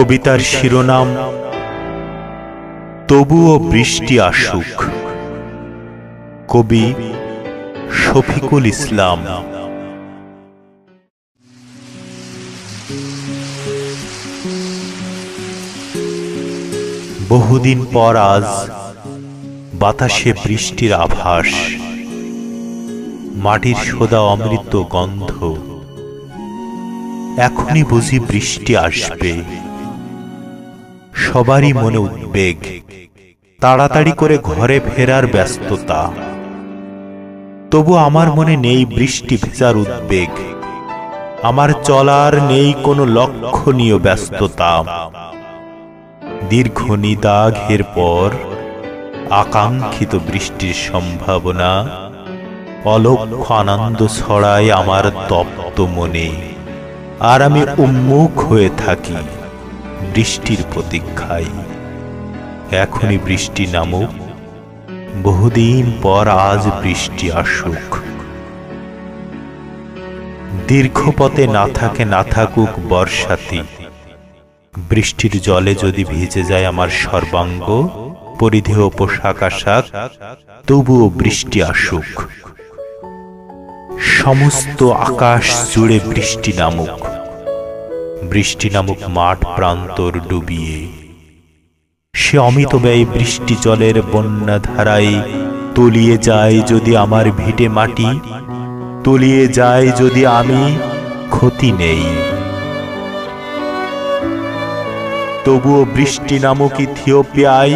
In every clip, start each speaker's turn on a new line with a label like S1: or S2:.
S1: কবিতার শিরোনাম, তবুও বৃষ্টি আসুক কবি শফিকুল ইসলাম। বহুদিন পর আজ বাতাসে বৃষ্টির আভাস, মাটির সোদা অমৃত গন্ধ, এখনই বুঝি বৃষ্টি আসবে। সবারই মনে উদ্বেগ। তাড়াতাড়ি করে ঘরে ফেরার ব্যস্ততা। তবু আমার মনে নেই বৃষ্টি ভেজার উদ্বেগ। আমার চলার নেই কোনো লক্ষণীয় ব্যস্ততা। দীর্ঘ নিদাঘের পর আকাঙ্ক্ষিত বৃষ্টির সম্ভাবনা অলক্ষ আনন্দ ছড়ায় আমার তপ্ত মনে। আর আমি উন্মুখ হয়ে থাকি। বৃষ্টির প্রতীক্ষায়। এখনই বৃষ্টি নামুক। বহুদিন পর আজ বৃষ্টি আসুক। দীর্ঘ পথে না থাকে, না থাকুক বর্ষাতি। বৃষ্টির জলে যদি ভিজে যায় আমার সর্বাঙ্গ, পরিধেয় পোশাক আশাক, তবুও বৃষ্টি আসুক। সমস্ত আকাশ জুড়ে বৃষ্টি নামুক। বৃষ্টি নামুক মাঠ প্রান্তর ডুবিয়ে। সে অমিত ব্যয় বৃষ্টি জলের বন্যা ধারায় তলিয়ে যায় যদি আমার ভিটে মাটি, তলিয়ে যায় যদি আমি ক্ষতি নেই। তবুও বৃষ্টি নামক ইথিওপিয়ায়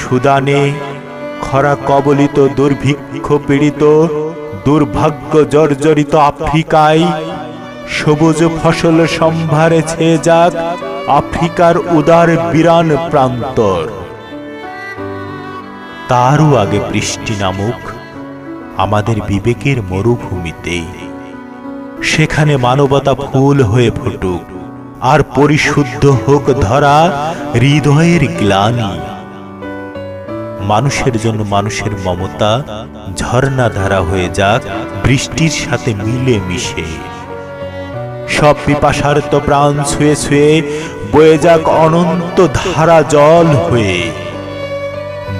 S1: সুদানে খরা কবলিত দুর্ভিক্ষ পীড়িত, দুর্ভাগ্য জর্জরিত আফ্রিকায় সবুজ ফসল সম্ভারে ছেয়ে যাক আফ্রিকার উদার বিরান প্রান্তর। তারও আগে বৃষ্টি নামুক, আমাদের বিবেকের মরুভূমিতে সেখানে মানবতা ফুল হয়ে ফুটুক, আর পরিশুদ্ধ হোক ধরা হৃদয়ের গ্লানি। মানুষের জন্য মানুষের মমতা ঝর্ণা ধারা হয়ে যাক, বৃষ্টির সাথে মিলে মিশে। সব পিপাসার তো প্রাণ ছুঁয়ে ছুঁয়ে বয়ে যাক অনন্ত ধারা জল হয়ে।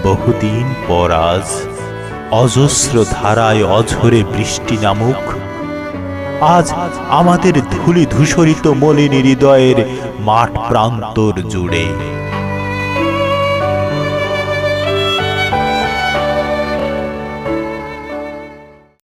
S1: বহুদিন পর আজ অজস্র ধারায় অঝরে বৃষ্টি নামুক। আজ আমাদের ধুলি ধূসরিত মলিনী হৃদয়ের মাঠ প্রান্তর জুড়ে।